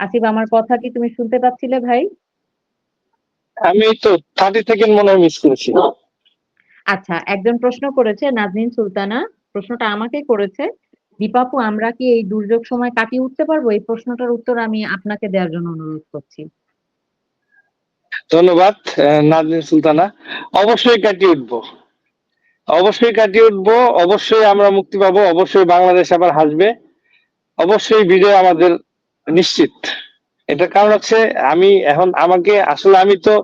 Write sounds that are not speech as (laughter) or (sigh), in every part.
আসিফ আমার কথা কি তুমি শুনতে পাচ্ছিলে ভাই? আমি তো থার্টি সেকেন্ড মনে হয় মিস করেছি। আচ্ছা একজন প্রশ্ন করেছে নাজনীন সুলতানা প্রশ্নটা আমাকে করেছে দীপাপু আমরা কি এই দুর্যোগ সময় কাটিয়ে উঠতে পারব? এই প্রশ্নটার উত্তর আমি আপনাকে দেওয়ার জন্য অনুরোধ করছি। ধন্যবাদ নাজনীন সুলতানা। অবশ্যই কাটিয়ে উঠবো। অবশ্যই কাটিয়ে উঠবো অবশ্যই আমরা মুক্তি পাবো অবশ্যই বাংলাদেশ আবার হাসবে অবশ্যই বিজয় আমাদের নিশ্চিত। এটা কারণ হচ্ছে আমি এখন আমাকে আসলে আমি তো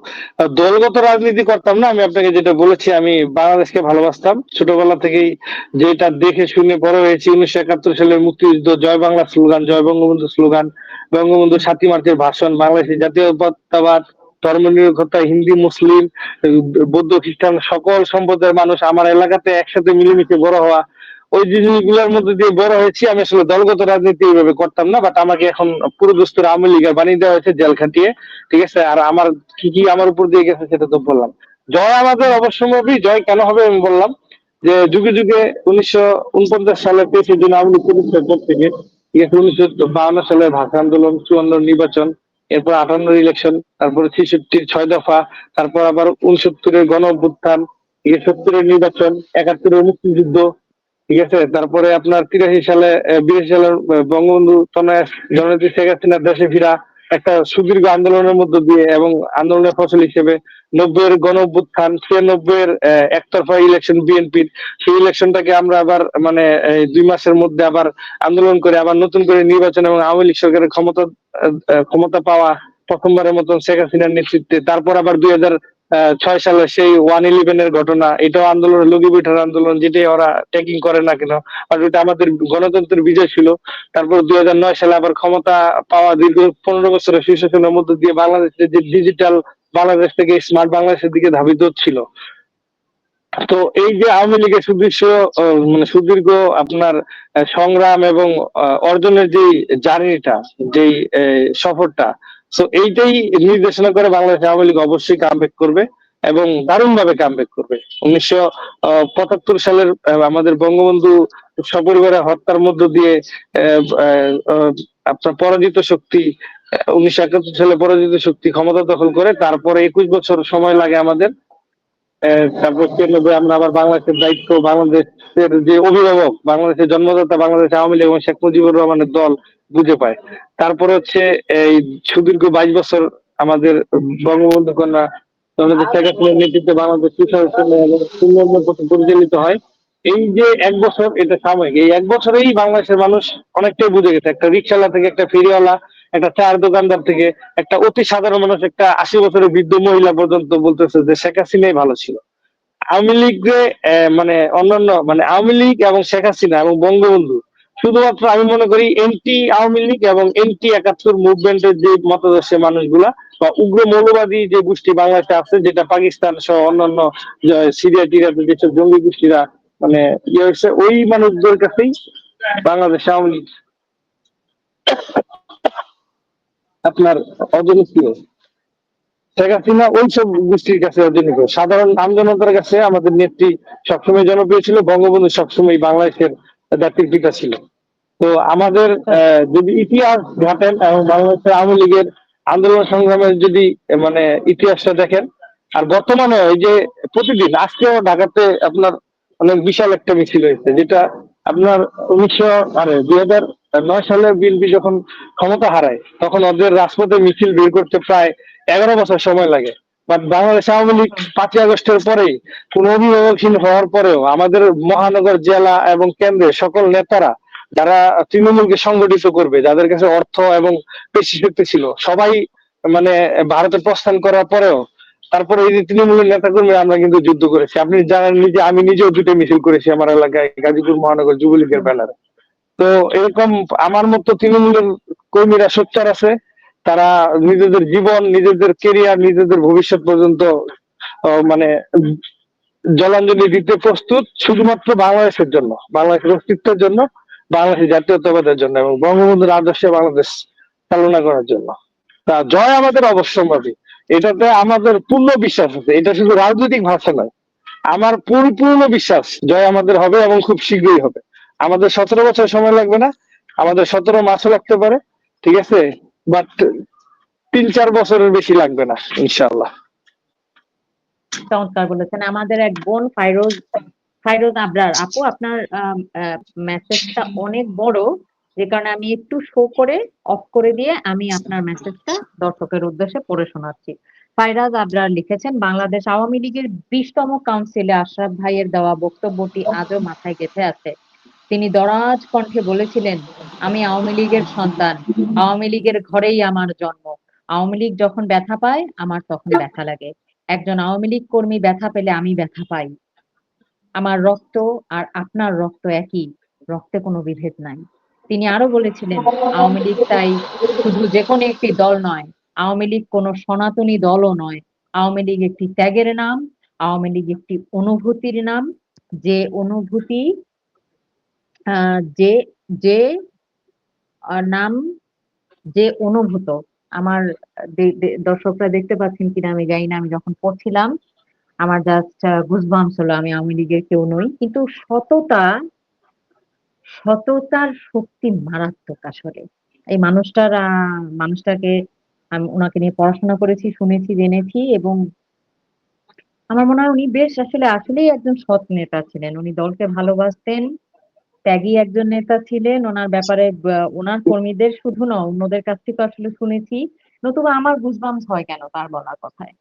দলগত রাজনীতি করতাম না, আমি আপনাকে যেটা বলেছি, আমি বাংলাদেশকে ভালোবাসতাম। ছোটবেলা থেকেই যেটা দেখে শুনে বড় হয়েছি, উনিশশো একাত্তর সালের মুক্তিযুদ্ধ, জয় বাংলা স্লোগান, জয় বঙ্গবন্ধু স্লোগান, বঙ্গবন্ধু সাতই মার্চের ভাষণ বাংলাদেশের জাতীয়তাবাদ, ধর্মনিরপেক্ষতা, হিন্দি, মুসলিম, বৌদ্ধ, খ্রিস্টান, সকল সম্প্রদায়ের মানুষ আমার এলাকাতে একসাথে মিলেমিশে বড় হওয়া ওই জিনিসগুলোর মধ্যে দিয়ে বড় হয়েছি। আমি আসলে দলগত রাজনীতি এইভাবে করতাম না বাট আমাকে এখন পুরো দোস্তর আওয়ামী লীগের বানিয়ে দেওয়া হয়েছে জেল খাটিয়ে, ঠিক আছে? আর আমার কি কি আমার উপর দিয়ে গেছে সেটা তো বললাম। জয় আমাদের অবশ্যম্ভাবী, জয় কেন হবে আমি বললাম যে যুগে যুগে উনিশশো উনপঞ্চাশ সালে তেইশে জুন আওয়ামী লীগ প্রতিষ্ঠার পর থেকে, ঠিক আছে? উনিশশো বাউন্ন সালে ভাষা আন্দোলন, চুয়ান্ন নির্বাচন, এরপর আটান্ন ইলেকশন তারপরে ছেষট্টির ছয় দফা, তারপর আবার উনসত্তরের গণ অভ্যুত্থান সত্তরের নির্বাচন, একাত্তরের মুক্তিযুদ্ধ ঠিক আছে তারপরে আপনার তিরাশি সালে বিরাশি সালের বঙ্গবন্ধু জননেত্রী শেখ হাসিনার দেশে ফিরা একটা সুদীর্ঘ আন্দোলনের মধ্য দিয়ে এবং আন্দোলনের ফসল হিসেবে নব্বইয়ের গণ অভ্যুত্থান ছিয়ানব্বইয়ের আহ, একতরফা ইলেকশন বিএনপির সেই ইলেকশনটাকে আমরা আবার মানে দুই মাসের মধ্যে আবার আন্দোলন করে আবার নতুন করে নির্বাচন এবং আওয়ামী লীগ সরকারের ক্ষমতা ক্ষমতা পাওয়া প্রথমবারের মতন শেখ হাসিনার নেতৃত্বে তারপর আবার দুই হাজার ছয় সালে সেই ওয়ান ইলেভেন এর ঘটনা, এটাও আন্দোলন লগি বৈঠার আন্দোলন, যেটাই ওরা ট্যাকিং করে না কেন, আর ওটা আমাদের গণতন্ত্রের বিজয় ছিল। তারপর দুই হাজার নয় সালে আবার ক্ষমতা পাওয়া দীর্ঘ পনেরো বছরের শীর্ষাসনের মধ্য দিয়ে বাংলাদেশের যে ডিজিটাল বাংলাদেশ থেকে স্মার্ট বাংলাদেশের দিকে ধাবিত ছিল। তো এই যে আওয়ামী লীগের সুদৃশ্য মানে সুদীর্ঘ আপনার সংগ্রাম এবং অর্জনের যে জার্নিটা যেই সফরটা তো এইটাই নির্দেশনা করে বাংলাদেশ আওয়ামী লীগ অবশ্যই কামব্যাক করবে এবং দারুণ ভাবে কামব্যাক করবে। উনিশশো পঁচাত্তর সালের আমাদের বঙ্গবন্ধু সপরিবারে হত্যার মধ্য দিয়ে আপনার পরাজিত শক্তি উনিশশো একাত্তর সালে পরাজিত শক্তি ক্ষমতা দখল করে, তারপরে একুশ বছর সময় লাগে আমাদের। তারপর ছিয়ানব্বই আমরা আবার বাংলাদেশের দায়িত্ব, বাংলাদেশের যে অভিভাবক, বাংলাদেশের জন্মদাতা বাংলাদেশ আওয়ামী লীগ এবং শেখ মুজিবুর রহমানের দল বুঝে পায়। তারপরে হচ্ছে এই সুদীর্ঘ বাইশ বছর আমাদের বঙ্গবন্ধু কন্যা হাসিনার নেতৃত্বে বাংলাদেশ পথে পরিচালিত হয়। এই যে এক বছর, এটা সাময়িক। এই এক বছরেই বাংলাদেশের মানুষ অনেকটাই বুঝে গেছে। একটা রিক্সাওয়ালা থেকে একটা ফেরিওয়ালা, একটা চায়ের দোকানদার থেকে একটা অতি সাধারণ মানুষ, একটা আশি বছরের বৃদ্ধ মহিলা পর্যন্ত বলতেছে যে শেখ হাসিনাই ভালো ছিল। আওয়ামী লীগ মানে অন্যান্য মানে আওয়ামী লীগ এবং শেখ হাসিনা এবং বঙ্গবন্ধু শুধুমাত্র আমি মনে করি এনটি আওয়ামী লীগ এবং এনটি একাত্তর মুভমেন্টের যে মতাদর্শের মানুষগুলা বা উগ্র মৌলবাদী যে গোষ্ঠী বাংলাদেশে আছে, যেটা পাকিস্তান সহ অন্যান্য সিরিয়া টিরিয়াতে যেসব জঙ্গি গোষ্ঠীরা মানে ইয়ে হয়েছে, ওই মানুষদের কাছেই বাংলাদেশ আওয়ামী লীগ। আপনার অজনপ্রিয় শেখ হাসিনা ওই সব গোষ্ঠীর কাছে অজনপ্রিয় সাধারণ আমজনতার কাছে আমাদের নেত্রী সবসময় জনপ্রিয় ছিল, বঙ্গবন্ধু সবসময় বাংলাদেশের জাতির পিতা ছিল তো আমাদের যদি ইতিহাস ঘাটেন এবং বাংলাদেশের আওয়ামী লীগের আন্দোলন সংগ্রামের যদি মানে ইতিহাসটা দেখেন, আর বর্তমানে এই যে প্রতিদিন, আজকেও ঢাকাতে আপনার অনেক বিশাল একটা মিছিল হয়েছে, যেটা আপনার উনিশশো আরে দুই হাজার নয় সালে বিএনপি যখন ক্ষমতা হারায়, তখন ওদের রাজপথে মিছিল বের করতে প্রায় এগারো বছর সময় লাগে। বাট বাংলাদেশ আওয়ামী লীগ পাঁচই আগস্টের পরে কোন অভিভাবকহীন হওয়ার পরেও আমাদের মহানগর জেলা এবং কেন্দ্রের সকল নেতারা যারা তৃণমূলকে সংগঠিত করবে, যাদের কাছে অর্থ এবং পেশি শক্তি ছিল, সবাই মানে ভারতে প্রস্থান করার পরেও তারপরে এই যে তৃণমূলের নেতা কর্মী আমরা কিন্তু যুদ্ধ করেছি। আপনি জানেন নিজে আমি নিজেও দুটো মিছিল করেছি আমার এলাকায়, গাজীপুর মহানগর যুবলীগের ব্যানারে। তো এরকম আমার মতো তৃণমূলের কর্মীরা সোচ্চার আছে তারা নিজেদের জীবন, নিজেদের কেরিয়ার নিজেদের ভবিষ্যৎ পর্যন্ত মানে জলাঞ্জলি দিতে প্রস্তুত শুধুমাত্র বাংলাদেশের জন্য, বাংলাদেশের অস্তিত্বের জন্য, বাংলাদেশের জাতীয়তাবাদের জন্য এবং বঙ্গবন্ধুর আদর্শে বাংলাদেশ চালনা করার জন্য। তা জয় আমাদের অবশ্যম্ভাবী। এটাতে আমাদের পূর্ণ বিশ্বাস আছে। এটা শুধু রাজনৈতিক ভাষা নয়। আমার পরিপূর্ণ বিশ্বাস জয় আমাদের হবে এবং খুব শীঘ্রই হবে। আমাদের সতেরো বছর সময় লাগবে না। আমাদের সতেরো মাসও লাগতে পারে। ঠিক আছে? বাট তিন, চার বছরের বেশি লাগবে না, ইনশাআল্লাহ। চমৎকার বলেছেন, আমাদের এক বোন ফাইরোজ ফাইরোজ আবরার। আপু, আপনার মেসেজটা অনেক বড়, যে কারণে আমি একটু শো করে অফ করে দিয়ে আমি আপনার মেসেজটা দর্শকের উদ্দেশ্যে পড়ে শোনাচ্ছি। ফাইরাজ আবরার লিখেছেন, বাংলাদেশ আওয়ামী লীগের বিশতম কাউন্সিলে আশরাফ ভাইয়ের দেওয়া বক্তব্যটি আজও মাথায় গেঁথে আছে। তিনি দরাজ কণ্ঠে বলেছিলেন আমি আওয়ামী লীগের সন্তান। আওয়ামী লীগের ঘরেই আমার জন্ম। আওয়ামী লীগ যখন ব্যথা পায়, আমার তখন ব্যথা লাগে। একজন আওয়ামী লীগ কর্মী ব্যথা পেলে আমি ব্যথা পাই। আমার রক্ত আর আপনার রক্ত একই। রক্তে কোনো বিভেদ নাই। তিনি আরও বলেছিলেন, আওয়ামী লীগ তাই শুধু যে কোনো একটি দল নয়। আওয়ামী লীগ কোনো সনাতনী দলও নয়। আওয়ামী লীগ একটি ত্যাগের নাম, আওয়ামী লীগ একটি অনুভূতির নাম। যে অনুভূতি যে যে নাম যে অনুভূত। আমার দর্শকরা দেখতে পাচ্ছেন কিনা আমি জানি না। আমি যখন পড়ছিলাম, আমার জাস্ট গুজবাম্স হলো আমি আওয়ামী লীগের কেউ নই। কিন্তু সততা, সততার শক্তি মারাত্মক আসলে। এই মানুষটার মানুষটাকে আমি ওনাকে নিয়ে পড়াশোনা করেছি, শুনেছি, জেনেছি এবং আমার মনে হয় উনি বেশ আসলে, আসলেই একজন সৎ নেতা ছিলেন। উনি দলকে ভালোবাসতেন ত্যাগী একজন নেতা ছিলেন। ওনার ব্যাপারে ওনার কর্মীদের শুধু না, অন্যদের কাছ থেকে আসলে শুনেছি। নতুবা আমার গুজবাম্স হয় কেন তার বলার কথায়?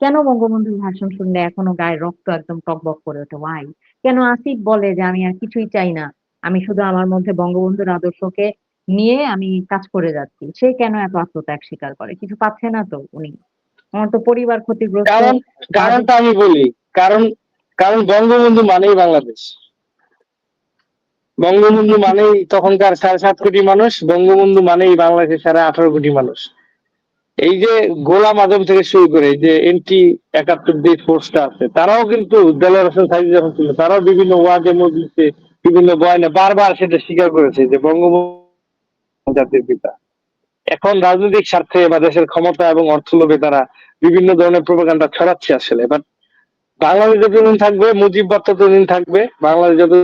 কেন বঙ্গবন্ধুর ভাষণ শুনলে এখনও গায়ে রক্ত একদম টকবক করে ওঠে? ওয়াই কেন আসিফ বলে যে আমি আর কিছুই চাই না? আমি শুধু আমার মধ্যে বঙ্গবন্ধুর আদর্শকে নিয়ে আমি কাজ করে যাচ্ছি। সে কেন এত আত্মত্যাগ স্বীকার করে? কিছু পাচ্ছে না তো উনি। আমার তো পরিবার ক্ষতিগ্রস্ত। কারণ, কারণটা আমি বলি। কারণ কারণ বঙ্গবন্ধু মানেই বাংলাদেশ। বঙ্গবন্ধু মানেই তখনকার সাড়ে সাত কোটি মানুষ, বঙ্গবন্ধু মানেই বাংলাদেশের সাড়ে আঠারো কোটি মানুষ। এই যে গোলাম আজম থেকে শুরু করে যে এনটি একাত্তর যে ফোর্সটা আছে, তারাও কিন্তু দেলোয়ার হোসেন যখন ছিল, তারাও বিভিন্ন ওয়ার্ডে মজলিসে বিভিন্ন বয়ানে বারবার সেটা স্বীকার করেছে যে বঙ্গবন্ধু জাতির পিতা। এখন রাজনৈতিক স্বার্থে বা দেশের ক্ষমতা এবং অর্থ লোভে তারা বিভিন্ন ধরনের প্রোপাগান্ডা ছড়াচ্ছে আসলে। বাট বাংলাদেশ যতদিন থাকবে, মুজিব মুজিববাদ ততদিন থাকবে, বাংলাদেশ যত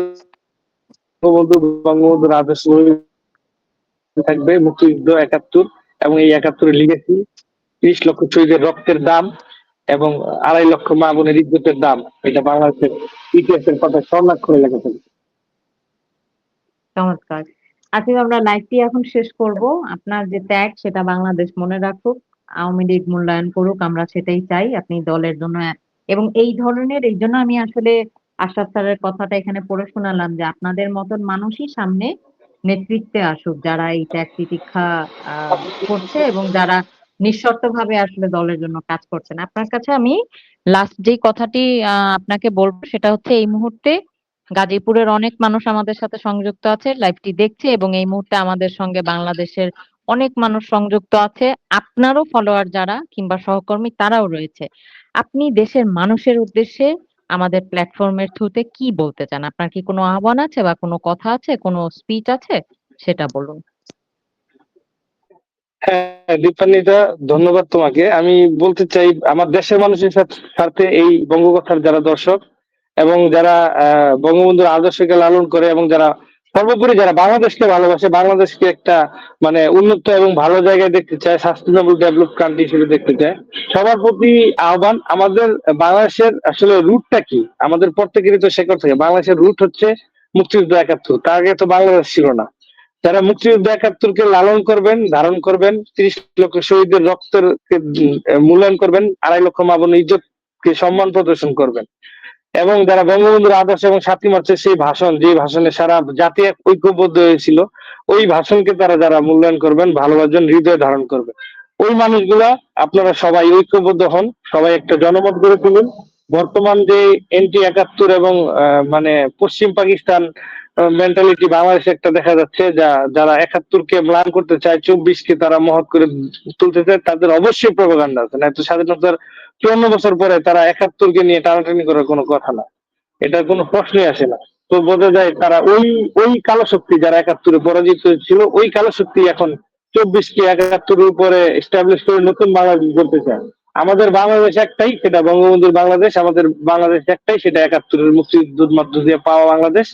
বঙ্গবন্ধু বঙ্গবন্ধুর আদর্শ থাকবে, মুক্তিযুদ্ধ একাত্তর এবং এই একাত্তরের লিগেছি ত্রিশ লক্ষ শহীদের রক্তের দাম এবং আড়াই লক্ষ মা বোনের ইজ্জতের দাম। এটা বাংলাদেশের ইতিহাসের কথা স্বর্ণাক্ষরে লেখা থাকবে চমৎকার। আসিফ আমরা লাইভটি এখন শেষ করব। আপনার যে ত্যাগ সেটা বাংলাদেশ মনে রাখুক, আওয়ামী লীগ মূল্যায়ন করুক, আমরা সেটাই চাই। আপনি দলের জন্য, এবং এই ধরনের, এই জন্য আমি আসলে আশরাফ স্যারের কথাটা এখানে পড়ে শোনালাম যে আপনাদের মতন মানুষই সামনে নেতৃত্বে আসুক যারা এই ত্যাগ আহ, করছে এবং যারা নিঃশর্ত ভাবে আসলে দলের জন্য কাজ করছেন আপনার কাছে আমি লাস্ট যেই কথাটি আপনাকে বলব সেটা হচ্ছে এই মুহূর্তে গাজীপুরের অনেক মানুষ আমাদের সাথে সংযুক্ত আছে লাইভটি দেখছে এবং এই মুহূর্তে আমাদের সঙ্গে বাংলাদেশের অনেক মানুষ সংযুক্ত আছে। আপনারও ফলোয়ার যারা কিংবা সহকর্মী তারাও রয়েছে। আপনি দেশের মানুষের উদ্দেশ্যে আমাদের প্ল্যাটফর্মের থ্রুতে কি বলতে চান? আপনার কি কোনো আহ্বান আছে বা কোনো কথা আছে? কোনো স্পিচ আছে? সেটা বলুন। হ্যাঁ ধন্যবাদ তোমাকে। আমি বলতে চাই, আমার দেশের মানুষের সাথে এই বঙ্গকথার যারা দর্শক এবং যারা বঙ্গবন্ধুর আদর্শকে লালন করে এবং যারা সর্বোপরি যারা বাংলাদেশকে ভালোবাসে, বাংলাদেশকে একটা মানে উন্নত এবং ভালো জায়গায় দেখতে চায় সাস্টেনেবল ডেভেলপ কান্ট্রি হিসেবে দেখতে চায়, সবার প্রতি আহ্বান আমাদের বাংলাদেশের আসলে রুটটা কি? আমাদের প্রত্যেকেরই তো শেখর থাকে বাংলাদেশের রুট হচ্ছে মুক্তিযুদ্ধ একাত্তর। তার আগে তো বাংলাদেশ ছিল না। যারা মুক্তিযুদ্ধ একাত্তরকে লালন করবেন, ধারণ করবেন, তিরিশ লক্ষ শহীদের রক্তের মূল্যায়ন করবেন, আড়াই লক্ষ মা বোন ইজ্জতকে সম্মান প্রদর্শন করবেন। এবং যারা বঙ্গবন্ধুর আদর্শ এবং সাতই মার্চের সেই ভাষণ, যে ভাষণে সারা জাতি এক ঐক্যবদ্ধ হয়েছিল, ওই ভাষণকে তারা যারা মূল্যায়ন করবেন ভালোবাসবেন হৃদয় ধারণ করবেন ওই মানুষগুলা আপনারা সবাই ঐক্যবদ্ধ হন, সবাই একটা জনমত গড়ে তুলুন। বর্তমান যে এনটি একাত্তর এবং মানে পশ্চিম পাকিস্তান মেন্টালিটি বাংলাদেশে একটা দেখা যাচ্ছে যা, যারা একাত্তরকে ম্লান করতে চায়, চব্বিশকে তারা মহৎ করে তুলতে চায়, তাদের অবশ্যই প্রভাকাণ্ডা আছে। না তো স্বাধীনতার চুয়ান্ন বছর পরে তারা একাত্তরকে নিয়ে টানাটানি করার কোনো কথা না। এটার কোনো প্রশ্নই আসে না। তো বোঝা যায় তারা ওই ওই কালো শক্তি যারা একাত্তরে পরাজিত ছিল ওই কালো শক্তি এখন চব্বিশ চব্বিশকে একাত্তরের উপরে এস্টাবলিশ করে নতুন বাংলাদেশ করতে চায়। আমাদের বাংলাদেশ একটাই, সেটা বঙ্গবন্ধুর বাংলাদেশ, আমাদের বাংলাদেশ একটাই, সেটা একাত্তরের মুক্তিযুদ্ধ মধ্য দিয়ে পাওয়া বাংলাদেশ।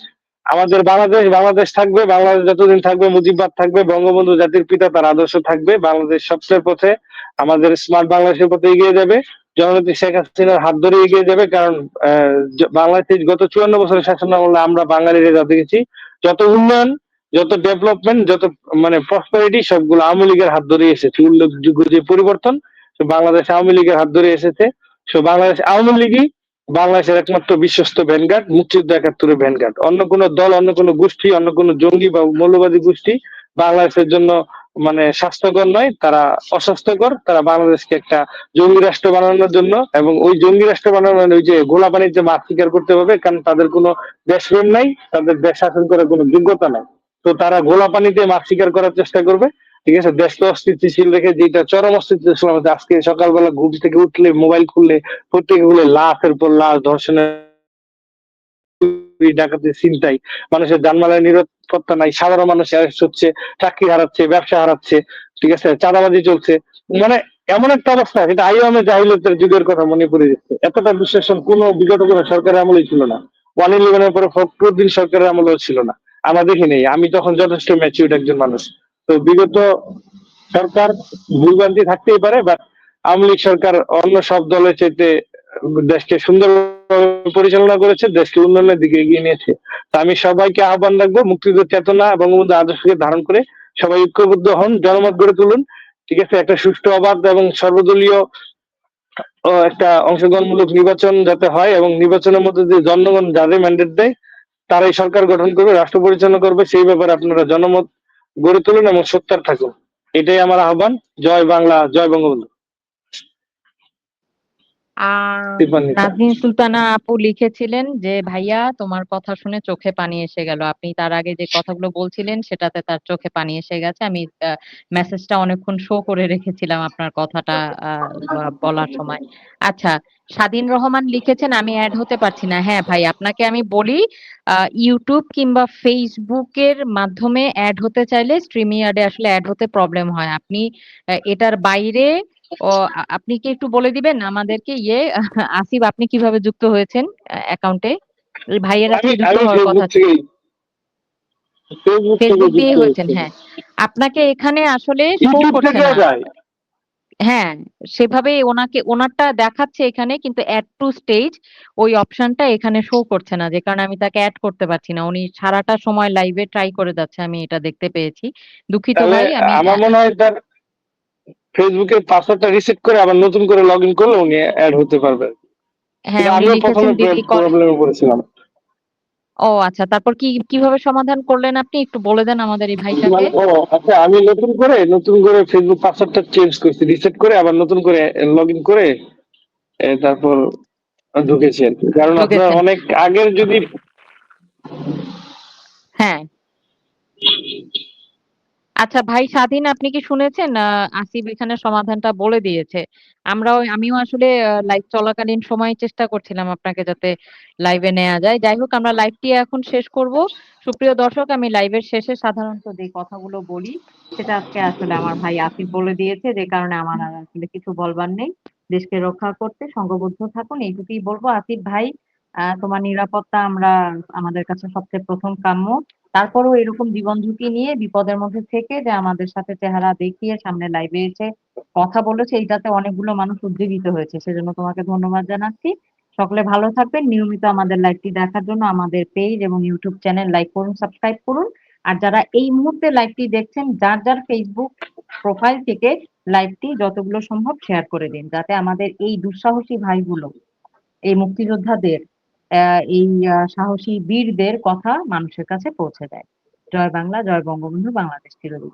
আমাদের বাংলাদেশ বাংলাদেশ থাকবে, বাংলাদেশ যতদিন থাকবে, মুজিববাদ থাকবে, বঙ্গবন্ধু জাতির পিতা তার আদর্শ থাকবে, বাংলাদেশ সবচেয়ে পথে আমাদের স্মার্ট বাংলাদেশের পথে এগিয়ে যাবে। জননেত্রী শেখ হাসিনার হাত ধরে এগিয়ে যাবে, কারণ বাংলাদেশ গত চুয়ান্ন বছরের শাসন আমলে আমরা বাঙালিরা যা দেখেছি, যত উন্নয়ন, যত ডেভেলপমেন্ট, যত মানে প্রসপারিটি সবগুলো আওয়ামী লীগের হাত ধরে এসেছে। উল্লেখযোগ্য যে পরিবর্তন বাংলাদেশ আওয়ামী লীগের হাত ধরে এসেছে। সো বাংলাদেশ আওয়ামী লীগই বাংলাদেশের একমাত্র বিশ্বস্ত ভ্যানগার্ড মুক্তিযুদ্ধ একাত্তরের ভ্যানগার্ড অন্য কোনো দল, অন্য কোনো গোষ্ঠী, অন্য কোনো জঙ্গি বা মৌলবাদী গোষ্ঠী বাংলাদেশের জন্য মানে স্বাস্থ্যকর নয়, তারা অস্বাস্থ্যকর। তারা বাংলাদেশকে একটা জঙ্গি রাষ্ট্র বানানোর জন্য এবং ওই জঙ্গি রাষ্ট্র বানানোর ওই যে গোলা পানির যে মাছ শিকার করতে হবে, কারণ তাদের কোনো দেশপ্রেম নাই, তাদের দেশ শাসন করার কোনো যোগ্যতা নাই। তো তারা গোলা পানিতে মাছ শিকার করার চেষ্টা করবে, ঠিক আছে? দেশকে অস্থিতিশীল রেখে যেটা চরম আমাদের আজকে সকালবেলা ঘুম থেকে উঠলে, মোবাইল খুললে, প্রত্যেকে খুলে লাশের পর লাশ ধর্ষণের চুরি, চিন্তাই মানুষের জানমালের নিরাপত্তা নাই সাধারণ মানুষ arrest হচ্ছে চাকরি হারাচ্ছে ব্যবসা হারাচ্ছে ঠিক আছে? চাঁদাবাজি চলছে। মানে এমন একটা অবস্থা যেটা আইওয়ামে জাহিলতের যুগের কথা মনে পড়ে যাচ্ছে। এতটা বিশ্লেষণ কোনো বিগত কোনো সরকারের আমলেই ছিল না। ওয়ান ইলেভেনের পরে ফখরুদ্দিন সরকারের আমলেও ছিল না। আমরা দেখি নেই আমি তখন যথেষ্ট ম্যাচিউড একজন মানুষ। তো বিগত সরকার ভুলভ্রান্তি থাকতেই পারে বাট আওয়ামী লীগ সরকার অন্য সব দলের চাইতে দেশকে সুন্দর পরিচালনা করেছে, দেশকে উন্নয়নের দিকে এগিয়ে নিয়েছে। আমি সবাইকে আহ্বান রাখব মুক্তিযুদ্ধ চেতনা বঙ্গবন্ধু আদর্শকে ধারণ করে সবাই ঐক্যবদ্ধ হন, জনমত গড়ে তুলুন। ঠিক আছে, একটা সুষ্ঠু, অবাধ এবং সর্বদলীয় একটা অংশগ্রহণমূলক নির্বাচন যাতে হয় এবং নির্বাচনের মধ্যে যে জনগণ যাদের ম্যান্ডেট দেয়, তারাই সরকার গঠন করবে, রাষ্ট্র পরিচালনা করবে, সেই ব্যাপারে আপনারা জনমত গড়ে তুলুন এবং সত্যার থাকুন। এটাই আমার আহ্বান। জয় বাংলা, জয় বঙ্গবন্ধু। আর নাজনীন সুলতানা আপু লিখেছিলেন যে ভাইয়া তোমার কথা শুনে চোখে পানি এসে গেল। আপনি তার আগে যে কথাগুলো বলছিলেন সেটাতে তার চোখে পানি এসে গেছে। আমি মেসেজটা অনেকক্ষণ শো করে রেখেছিলাম আপনার কথাটা বলার সময়। আচ্ছা স্বাধীন রহমান লিখেছেন আমি অ্যাড হতে পারছি না। হ্যাঁ ভাই আপনাকে আমি বলি আহ, ইউটিউব কিংবা ফেসবুকের মাধ্যমে অ্যাড হতে চাইলে স্ট্রিমিয়ার্ডে আসলে অ্যাড হতে প্রবলেম হয়। আপনি এটার বাইরে ও আপনি কি একটু বলে দিবেন আমাদেরকে ইয়ে (laughs) আসিফ আপনি কীভাবে যুক্ত হয়েছেন অ্যাকাউন্টে ভাইয়ের সাথে যুক্ত হওয়ার কথা ফেসবুক দিয়ে হয়েছেন হ্যাঁ। আপনাকে এখানে আসলে শো করছে না। হ্যাঁ সেভাবে ওনাকে ওনারটা দেখাচ্ছে এখানে কিন্তু অ্যাড টু স্টেজ ওই অপশনটা এখানে শো করছে না যে কারণে আমি তাকে অ্যাড করতে পারছি না। উনি সারাটা সময় লাইভে ট্রাই করে যাচ্ছে আমি এটা দেখতে পেয়েছি। দুঃখিত ভাই আমি আমার মনে হয় ফেসবুকের পাসওয়ার্ডটা রিসেট করে আবার নতুন করে লগ ইন করলে উনি অ্যাড হতে পারবে। হ্যাঁ প্রথমে প্রবলেমে পড়েছিলাম। ও আচ্ছা তারপর কি কীভাবে সমাধান করলেন আপনি? একটু বলে দেন আমাদের এই ভাইটাকে। মানে ও আচ্ছা আমি নতুন করে নতুন করে ফেসবুক পাসওয়ার্ডটা চেঞ্জ করছি রিসেট করে আবার নতুন করে লগ ইন করে তারপর ঢুকেছি কারণ আপনার অনেক আগের যদি হ্যাঁ। আচ্ছা ভাই স্বাধীন আপনি কি শুনেছেন? আসিফ এখানে সমাধানটা বলে দিয়েছে। আমরাও, আমিও আসলে লাইভ চলাকালীন সময় চেষ্টা করছিলাম আপনাকে যাতে লাইভে নেওয়া যায়। যাই হোক, আমরা লাইভটি এখন শেষ করব। সুপ্রিয় দর্শক, আমি লাইভের শেষে সাধারণত যে কথাগুলো বলি, সেটা আজকে আসলে আমার ভাই আসিফ বলে দিয়েছে, যে কারণে আমার আর আসলে কিছু বলবার নেই। দেশকে রক্ষা করতে সংঘবদ্ধ থাকুন, এইটুকুই বলব। আসিফ ভাই তোমার নিরাপত্তা আমরা আমাদের কাছে সবচেয়ে প্রথম কাম্য। তারপরেও এরকম জীবন ঝুঁকি নিয়ে বিপদের মধ্যে থেকে যে আমাদের সাথে চেহারা দেখিয়ে সামনে লাইভে এসে কথা বলেছে, এইটাতে অনেকগুলো মানুষ উজ্জীবিত হয়েছে। সেজন্য তোমাকে ধন্যবাদ জানাচ্ছি। সকলে ভালো থাকবেন। নিয়মিত আমাদের লাইভটি দেখার জন্য আমাদের পেজ এবং ইউটিউব চ্যানেল লাইক করুন সাবস্ক্রাইব করুন। আর যারা এই মুহূর্তে লাইভটি দেখছেন, যার যার ফেসবুক প্রোফাইল থেকে লাইভটি যতগুলো সম্ভব শেয়ার করে দিন, যাতে আমাদের এই দুঃসাহসী ভাইগুলো, এই মুক্তিযোদ্ধাদের এই সাহসী বীরদের কথা মানুষের কাছে পৌঁছে দেয় জয় বাংলা জয় বঙ্গবন্ধু বাংলাদেশ চিরদিন।